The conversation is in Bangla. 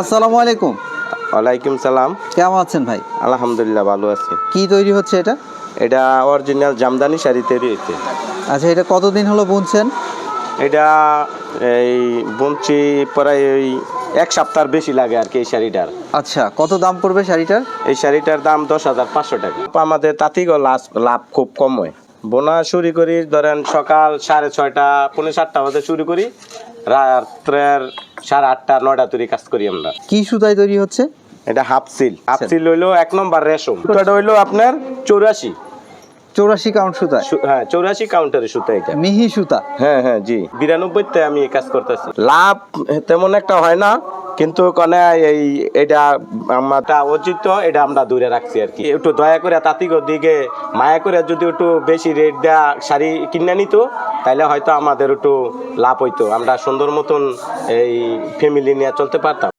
আসসালামু আলাইকুম। ওয়ালাইকুম সালাম। কেমন আছেন ভাই? আলহামদুলিল্লাহ ভালো আছি। কি তৈরি হচ্ছে এটা? এটা অরিজিনাল জামদানি শাড়ি তৈরি হয়েছে। আচ্ছা এটা কতদিন হলো বুনছেন? এটা এই বুনছি প্রায় ওই এক সপ্তাহ বেশি লাগে আর কি এই শাড়িটার। আচ্ছা কত দাম পড়বে শাড়িটার? এই শাড়িটার দাম দশ হাজার পাঁচশো টাকা। আমাদের তাঁতিগ লাভ লাভ খুব কম হয়। বোনা শুরু করি ধরেন সকাল সাড়ে ছয়টা পৌনে সাতটা বাজে শুরু করি। রাত্রের সাড়ে আটটা নয়টা তৈরি কাজ করি আমরা। কি সুতায় তৈরি হচ্ছে? এটা হাফ সিল। হাফ সিল হইল এক নম্বর রেশম। এটা হইল আপনার চৌরাশি। চৌরাশি কাউন্ট সুতা। হ্যাঁ চৌরাশি কাউন্টারের সুতা এটা। মিহি সুতা। হ্যাঁ হ্যাঁ জি। বিরানব্বইতে আমি কাজ করতেছি। লাভ তেমন একটা হয় না। কিন্তু কনে এই এটা আমারটা অচিত এটা আমরা দূরে রাখছি আর কি। একটু দয়া করে তাঁতিগর দিকে, মায়া করে যদি একটু বেশি রেট দেয়া শাড়ি কিনে নিত তাহলে হয়তো আমাদের একটু লাভ হইতো। আমরা সুন্দর মতন এই ফ্যামিলি নিয়ে চলতে পারতাম।